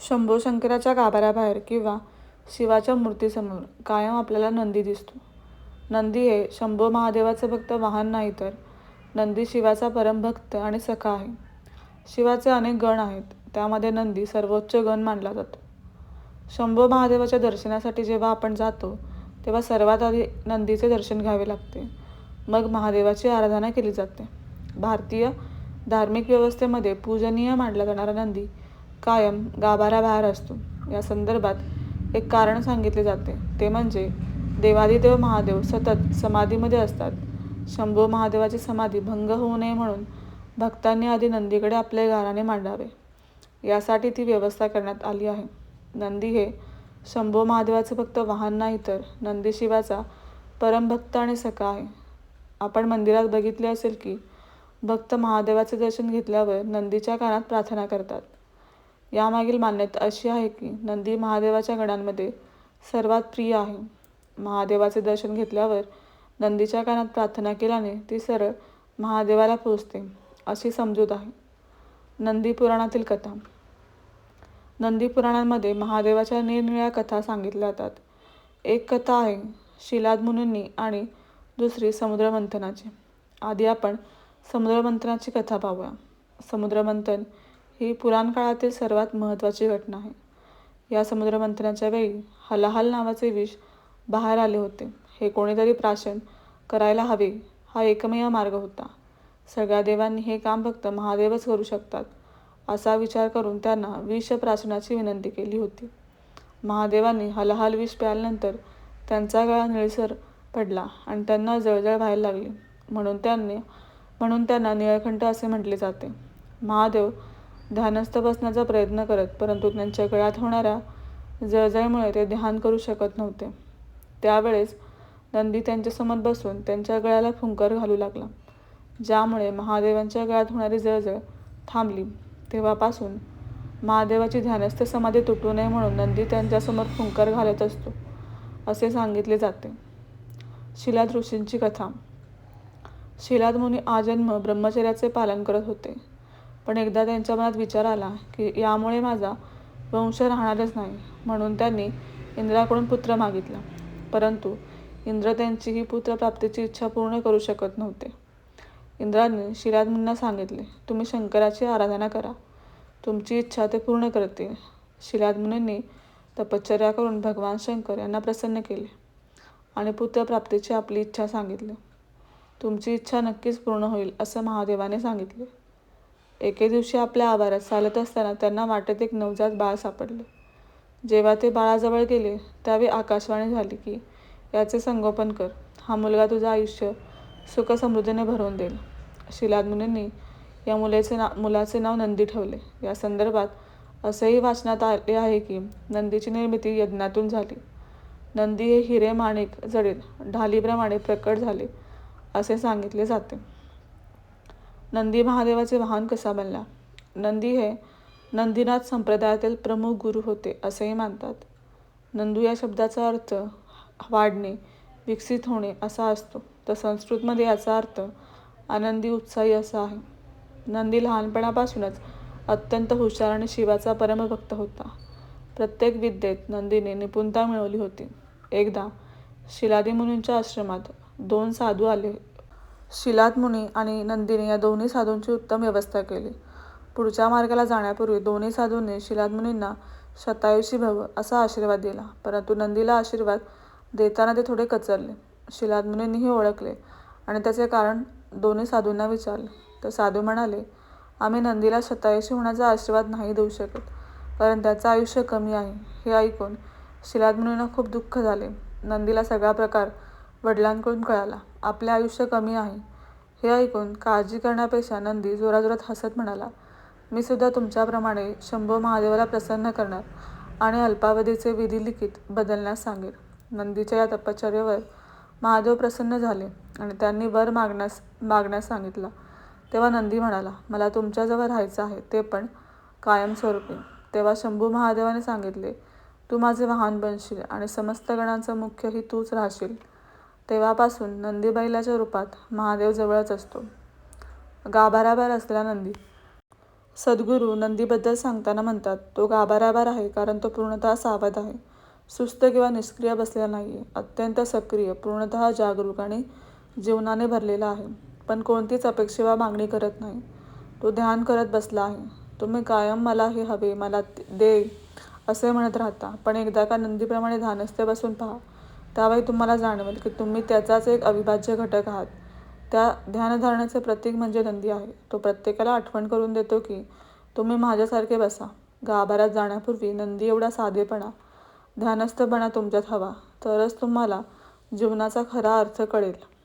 शंभो शंकराच्या गाभाऱ्याबाहेर किंवा शिवाच्या मूर्तीसमोर कायम आपल्याला नंदी दिसतो. नंदी हे शंभो महादेवाचे भक्त वाहन नाही तर नंदी शिवाचा परमभक्त आणि सखा आहे. शिवाचे अनेक गण आहेत त्यामध्ये नंदी सर्वोच्च गण मानला जातो. शंभो महादेवाच्या दर्शनासाठी जेव्हा आपण जातो तेव्हा सर्वात आधी नंदीचे दर्शन घ्यावे लागते. मग महादेवाची आराधना केली जाते. भारतीय धार्मिक व्यवस्थेमध्ये पूजनीय मानला जाणारा नंदी कायम गाभाराबाहेर असतो. या संदर्भात एक कारण सांगितले जाते ते म्हणजे देवादिदेव महादेव सतत समाधीमध्ये असतात. शंभो महादेवाची समाधी भंग होऊ नये म्हणून भक्तांनी आधी नंदीकडे आपले गाराने मांडावे यासाठी ती व्यवस्था करण्यात आली आहे. नंदी हे शंभो महादेवाचे फक्त वाहन नाही तर नंदी शिवाचा परमभक्त आणि सखा आहे. आपण मंदिरात बघितले असेल की भक्त महादेवाचे दर्शन घेतल्यावर नंदीच्या कानात प्रार्थना करतात. यामागील मान्यता अशी आहे की नंदी महादेवाच्या गणांमध्ये सर्वात प्रिय आहे. महादेवाचे दर्शन घेतल्यावर नंदीच्या कानात प्रार्थना केल्याने ती सरळ महादेवाला पोचते अशी समजूत आहे. नंदी पुराणातील कथा नंदी पुराणांमध्ये महादेवाच्या निरनिळ्या कथा सांगितल्या जातात. एक कथा आहे शिलाद मुनींनी आणि दुसरी समुद्रमंथनाची. आधी आपण समुद्रमंथनाची कथा पाहूया. समुद्रमंथन ही पुराणकाळातील सर्वात महत्त्वाची घटना आहे. या समुद्रमंथनाच्या वेळी हलाहल नावाचे विष बाहेर आले होते. हे कोणीतरी प्राशन करायला हवे हा एकमेव मार्ग होता. सगळ्या देवांनी हे काम फक्त महादेवच करू शकतात असा विचार करून त्यांना विष प्राशनाची विनंती केली होती. महादेवांनी हलहाल विष प्यायल्यानंतर त्यांचा गळा निळसर पडला आणि त्यांना जळजळ व्हायला लागली म्हणून त्यांनी म्हणून त्यांना निळकंठ असे म्हटले जाते. महादेव ध्यानस्थ बसण्याचा प्रयत्न करत परंतु त्यांच्या गळ्यात होणाऱ्या जळजळीमुळे ते ध्यान करू शकत नव्हते. त्यावेळेस नंदी त्यांच्यासमोर बसून त्यांच्या गळ्याला फुंकर घालू लागला. ज्यामुळे महादेवांच्या गळ्यात होणारी जळजळ थांबली. तेव्हापासून महादेवाची ध्यानस्थ समाधी तुटू नये म्हणून नंदी त्यांच्यासमोर फुंकर घालत असतो असे सांगितले जाते. शिलाद ऋषींची कथा शिलाद मुनी आजन्म ब्रह्मचर्याचे पालन करत होते. पण एकदा त्यांच्या मनात विचार आला की यामुळे माझा वंश राहणारच नाही म्हणून त्यांनी इंद्राकडून पुत्र मागितला. परंतु इंद्र त्यांची ही पुत्रप्राप्तीची इच्छा पूर्ण करू शकत नव्हते. इंद्राने शीलादमुनींना सांगितले तुम्ही शंकराची आराधना करा. तुमची इच्छा ते पूर्ण करतील. शिलादमुनींनी तपश्चर्या करून भगवान शंकर यांना प्रसन्न केले आणि पुत्रप्राप्तीची आपली इच्छा सांगितली. तुमची इच्छा नक्कीच पूर्ण होईल असं महादेवाने सांगितले. एके दिवशी आपल्या आवारात चालत असताना त्यांना वाटेत एक नवजात बाळ सापडले. जेव्हा ते बाळाजवळ गेले त्यावेळी आकाशवाणी झाली की याचे संगोपन कर. हा मुलगा तुझं आयुष्य सुखसमृद्धीने भरवून देईल. शीलादमुनींनी या मुलाचे नाव नंदी ठेवले. या संदर्भात असेही वाचनात आले आहे की नंदीची निर्मिती यज्ञातून झाली. नंदी हे हिरे माणिक जडेल ढालीप्रमाणे प्रकट झाले असे सांगितले जाते. नंदी महादेवाचे वाहन कसा बनला? नंदी हे नंदीनाथ संप्रदायातील प्रमुख गुरु होते असेही मानतात. नंदू या शब्दाचा अर्थ वाढणे, विकसित होणे असा असतो तर संस्कृतमध्ये याचा अर्थ आनंदी उत्साही असा आहे. नंदी लहानपणापासूनच अत्यंत हुशार आणि शिवाचा परमभक्त होता. प्रत्येक विद्येत नंदीने निपुणता मिळवली होती. एकदा शीलादीमुनींच्या आश्रमात दोन साधू आले. शीलादमुनी आणि नंदीने या दोन्ही साधूंची उत्तम व्यवस्था केली. पुढच्या मार्गाला जाण्यापूर्वी दोन्ही साधूंनी शिलादमुनींना शतायुषी भव असा आशीर्वाद दिला. परंतु नंदीला आशीर्वाद देताना ते थोडे कचरले. शिलादमुनींनीही ओळखले आणि त्याचे कारण दोन्ही साधूंना विचारले. तर साधू म्हणाले आम्ही नंदीला शतायुषी होण्याचा आशीर्वाद नाही देऊ शकत कारण त्याचं आयुष्य कमी आहे. हे ऐकून शिलादमुनींना खूप दुःख झाले. नंदीला सगळा प्रकार वडिलांकडून कळाला. आपले आयुष्य कमी आहे हे ऐकून काळजी करण्यापेक्षा नंदी जोराजोरात हसत म्हणाला मी सुद्धा तुमच्याप्रमाणे शंभो महादेवाला प्रसन्न करणार आणि अल्पावधीचे विधी लिखित बदलण्यास सांगेन. नंदीच्या या तपश्चर्यावर महादेव प्रसन्न झाले आणि त्यांनी वर मागण्यास मागण्यास सांगितला. तेव्हा नंदी म्हणाला मला तुमच्याजवळ राहायचं आहे ते पण कायमस्वरूपी. तेव्हा शंभू महादेवाने सांगितले तू माझे वाहन बनशील आणि समस्त गणांचा मुख्यही तूच राहशील. तेव्हापासून नंदी बैलाच्या रूपात महादेव जवळच असतो. गाभाराभार असलेला नंदी. सद्गुरू नंदीबद्दल सांगताना म्हणतात तो गाभाराबार आहे कारण तो पूर्णतः सावध आहे. सुस्त किंवा निष्क्रिय बसलेला नाही आहे अत्यंत सक्रिय पूर्णतः जागरूक आणि जीवनाने भरलेला आहे. पण कोणतीच अपेक्षा वा मागणी करत नाही. तो ध्यान करत बसला आहे. तुम्ही कायम मला हे हवे मला ते- दे असे म्हणत राहता. पण एकदा का नंदीप्रमाणे ध्यानस्थ बसून पहा त्यावेळी तुम्हाला जाणवेल की तुम्ही त्याचाच एक अविभाज्य घटक आहात. त्या ध्यानधारणाचे प्रतीक म्हणजे नंदी आहे. तो प्रत्येकाला आठवण करून देतो की तुम्ही माझ्यासारखे बसा. गाभाऱ्यात जाण्यापूर्वी नंदी एवढा साधेपणा ध्यानस्थपणा तुमच्यात हवा. तरच तुम्हाला जीवनाचा खरा अर्थ कळेल.